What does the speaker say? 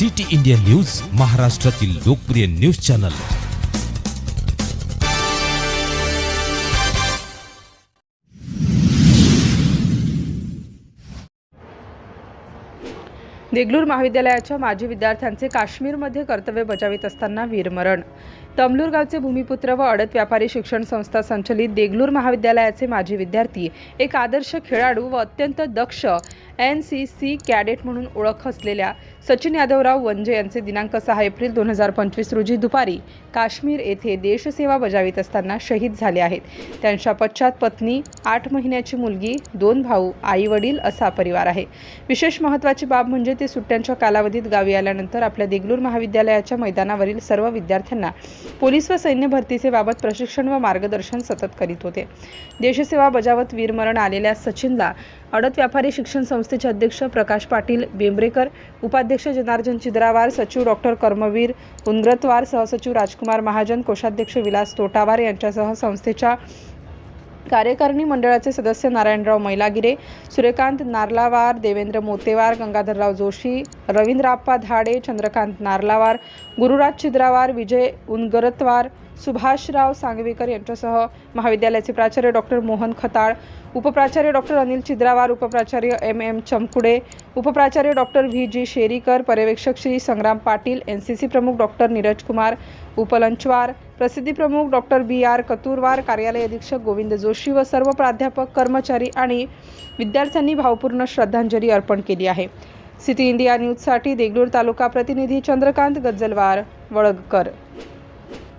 City India news महाराष्ट्रातील लोकप्रिय news channel. Deglur महाविद्यालयाच्या माजी विद्यार्थ्यांचे काश्मीरमध्ये कर्तव्य बजावित असताना वीरमरण. तमलूर गावचे भूमिपुत्र व अडत व्यापारी शिक्षण संस्था संचलित देगलूर महाविद्यालयाचे माजी विद्यार्थी एक आदर्श खेळाडू व अत्यंत दक्ष एन सी सी कॅडेट म्हणून ओळख असलेल्या सचिन यादवराव वंजे यांचे दिनांक सहा एप्रिल दोन हजार पंचवीस रोजी दुपारी काश्मीर येथे देशसेवा बजावित असताना शहीद झाले आहेत. त्यांच्या पश्चात पत्नी आठ महिन्याची मुलगी दोन भाऊ आई वडील असा परिवार आहे. विशेष महत्त्वाची बाब म्हणजे ते सुट्ट्यांच्या कालावधीत गावी आल्यानंतर आपल्या देगलूर महाविद्यालयाच्या मैदानावरील सर्व विद्यार्थ्यांना पोलीस व सैन्य भरतीचे बाबत प्रशिक्षण व मार्गदर्शन सतत करीत होते. देशसेवा बजावत वीरमरण आलेल्या सचिनला अडत व्यापारी शिक्षण संस्थेचे अध्यक्ष प्रकाश पाटील बेंबरेकर उपाध्यक्ष जनार्दन चिद्रावार सचिव डॉक्टर कर्मवीर उनग्रतवार सहसचिव राजकुमार महाजन कोषाध्यक्ष विलास तोटावार यांच्यासह संस्थेच्या कार्यकारिणी मंडळाचे सदस्य नारायणराव मैलागिरे सूर्यकांत नार्लावार देवेंद्र मोतेवार गंगाधरराव जोशी रवींद्राप्पा धाडे चंद्रकांत नार्लावार गुरुराज छिद्रावार विजय उनगरतवार सुभाषराव सांगवेकर यांच्यासह महाविद्यालयाचे प्राचार्य डॉक्टर मोहन खताळ उपप्राचार्य डॉक्टर अनिल छिद्रावार उपप्राचार्य एम एम चमकुडे उपप्राचार्य डॉक्टर व्ही जी शेरीकर पर्यवेक्षक Shri Sangram Patil N C C प्रमुख डॉक्टर नीरज कुमार उपलंचवार प्रसिद्धी प्रमुख डॉक्टर बी आर कतूरवार कार्यालय अधीक्षक गोविंद जोशी व सर्व प्राध्यापक कर्मचारी आणि विद्यार्थ्यांनी भावपूर्ण श्रद्धांजली अर्पण केली आहे. सिटी इंडिया न्यूजसाठी देगलूर तालुका प्रतिनिधी चंद्रकांत गज्जलवार वळगकर.